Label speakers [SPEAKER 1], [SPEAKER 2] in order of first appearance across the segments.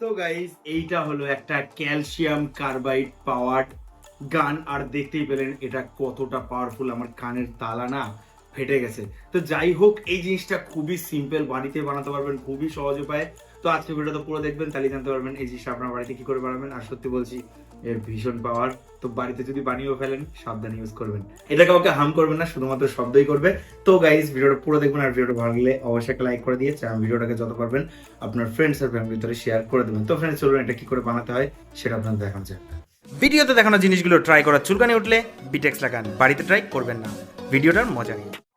[SPEAKER 1] তো গাইস এইটা হলো একটা ক্যালসিয়াম কার্বাইড পাওয়ার্ড গান, আর দেখতেই পেলেন এটা কতটা পাওয়ারফুল আমার কানের তালা না ফেটে গেছে। তো যাই হোক, এই জিনিসটা খুবই সিম্পল বাড়িতে বানাতে পারবেন খুবই সহজ উপায়। তো আজকে ভিডিওটা পুরো দেখবেন, তাহলে জানতে পারবেন এই জিনিসটা আপনার বাড়িতে কি করে বানাবেন। আর সত্যি বলছি এর ভীষণ পাওয়ার তো বাড়িতে যদি বানিয়েও ফেলেন, সাবধানে ইউজ করবেন। এটা কাউকে হার্ম করবেন না, শুধুমাত্র শব্দই করবে। তো গাইস ভিডিওটা পুরো দেখবেন আর ভিডিওটা ভালো লাগলে অবশ্যই একটা লাইক করে দিয়ে চা- ভিডিওটাকে যত পারবেন আপনার ফ্রেন্ডস আর ফ্যামিলির ভিতরে শেয়ার করে দেবেন। তো ফ্রেন্ডস চলুন এটা কি করে বানাতে হয়, সেটা আপনাদের দেখানো যাক।
[SPEAKER 2] ভিডিওতে দেখানো জিনিসগুলো ট্রাই করার চুলকানি উঠলে বিটেক্স লাগান, বাড়িতে ট্রাই করবেন না। ভিডিওটার মজা নিন।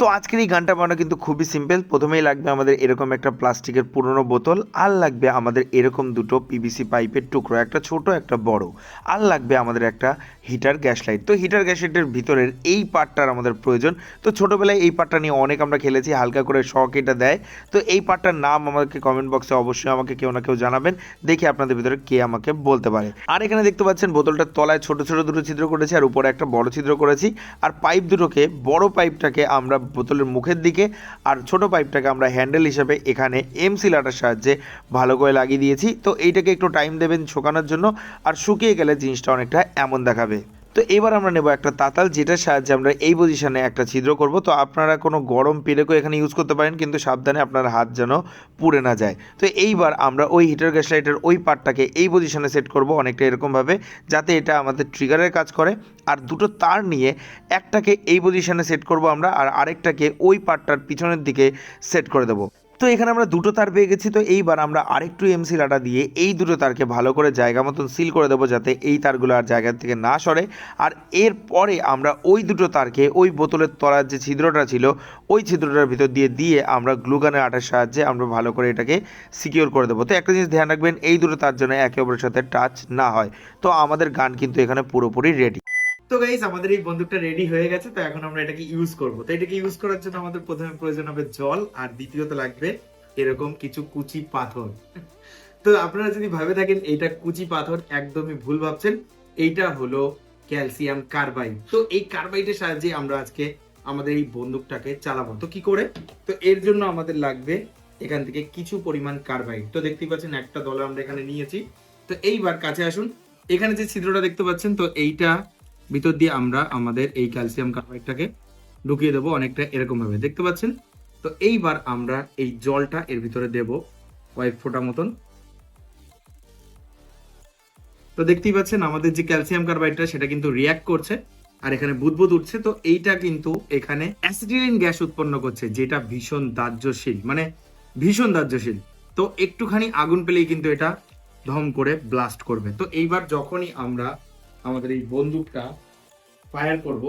[SPEAKER 2] তো আজকের এই গানটা বানানো কিন্তু খুবই সিম্পল প্রথমেই লাগবে আমাদের এরকম একটা প্লাস্টিকের পুরনো বোতল, আর লাগবে আমাদের এরকম দুটো পিভিসি পাইপের টুকরো, একটা ছোট, একটা বড়। আর লাগবে আমাদের একটা হিটার গ্যাস লাইট তো হিটার গ্যাস লাইটের ভিতরের এই পার্টটার আমাদের প্রয়োজন। তো ছোটোবেলায় এই পার্টটা নিয়ে অনেক আমরা খেলেছি, হালকা করে শখ এটা দেয়। তো এই পার্টটার নাম আমাকে কমেন্ট বক্সে অবশ্যই আমাকে কেউ না কেউ জানাবেন, দেখি আপনাদের ভিতরে কে আমাকে বলতে পারে। আর এখানে দেখতে পাচ্ছেন বোতলটার তলায় ছোট ছোট দুটো ছিদ্র করেছি, আর উপরে একটা বড় ছিদ্র করেছি। আর পাইপ দুটোকে, বড় পাইপটাকে আমরা বোতলের মুখের দিকে আর ছোট পাইপটাকে আমরা হ্যান্ডেল হিসেবে এখানে এমসি লাটার সাহায্যে ভালো করে লাগিয়ে দিয়েছি। তো এইটাকে একটু টাইম দেবেন শুকানোর জন্য আর শুকিয়ে গেলে জিনিসটা অনেকটা এমন দেখাবে। তো এবার আমরা নেব একটা তাতাল, যেটার সাহায্যে আমরা এই পজিশনে একটা ছিদ্র করব। তো আপনারা কোনো গরম পেরেকও এখানে ইউজ করতে পারেন, কিন্তু সাবধানে আপনার হাত যেন পুড়ে না যায়। তো এইবার আমরা ওই হিটার গ্যাস লাইটের ওই পার্টটাকে এই পজিশনে সেট করব অনেকটা এরকমভাবে, যাতে এটা আমাদের ট্রিগারের কাজ করে। আর দুটো তার নিয়ে একটাকে এই পজিশনে সেট করব আমরা, আর আরেকটাকে ওই পার্টটার পিছনের দিকে সেট করে দেবো। তো এখানে আমরা দুটো তার পেয়ে গেছি, তো এইবার আমরা আরেকটু এমসি লাটা দিয়ে এই দুটো তারকে ভালো করে জায়গা মতন সিল করে দেবো যাতে এই তারগুলো আর জায়গা থেকে না সরে। আর এরপরে আমরা ওই দুটো তারকে ওই বোতলের তলার যে ছিদ্রটা ছিল, ওই ছিদ্রটার ভিতর দিয়ে দিয়ে আমরা গ্লুগানের আটার সাহায্যে আমরা ভালো করে এটাকে সিকিওর করে দেবো। তো একটা জিনিস ধ্যান রাখবেন, এই দুটো তার জন্য একে অপরের সাথে টাচ না হয়। তো আমাদের গান কিন্তু এখানে পুরোপুরি রেডি
[SPEAKER 1] তো গাইস আমাদের এই বন্দুকটা রেডি হয়ে গেছে, তো এখন আমরা এটাকে ইউজ করব। তো এটাকে ইউজ করার জন্য আমাদের প্রথমে প্রয়োজন হবে জল, আর দ্বিতীয়ত লাগবে এরকম কিছু কুচি পাথর। তো আপনারা যদি ভাবে থাকেন এটা কুচি পাথর একদমই ভুল ভাবছেন, এইটা হলো ক্যালসিয়াম কার্বাইড তো এই কার্বাইডের সাহায্যে আমরা আজকে আমাদের এই বন্দুকটাকে চালাবো। তো কি করে? তো এর জন্য আমাদের লাগবে এখান থেকে কিছু পরিমাণ কার্বাইড তো দেখতেই পাচ্ছেন, একটা দল আমরা এখানে নিয়েছি। তো এইবার কাছে আসুন। এখানে যে ছিদ্রটা দেখতে পাচ্ছেন, তো এইটা ভিতর দিয়ে আমরা আমাদের এই ক্যালসিয়াম কার্বাইডটাকে ঢুকিয়ে দেবো অনেকটা এরকম ভাবে, দেখতে পাচ্ছেন? তো এইবার আমরা এই জলটা এর ভিতরে দেব কয়েক ফোঁটা মতন। তো দেখতেই পাচ্ছেন আমাদের যে ক্যালসিয়াম কার্বাইডটা সেটা কিন্তু রিয়াক্ট করছে আর এখানে বুদবুদ উঠছে। তো এইটা কিন্তু এখানে অ্যাসিডিলিন গ্যাস উৎপন্ন করছে, যেটা ভীষণ দাহ্যশীল মানে ভীষণ দাহ্যশীল। তো একটুখানি আগুন পেলেই কিন্তু এটা ধম করে ব্লাস্ট করবে। তো এইবার যখনই আমরা আমাদের এই বন্দুকটা ফায়ার করব।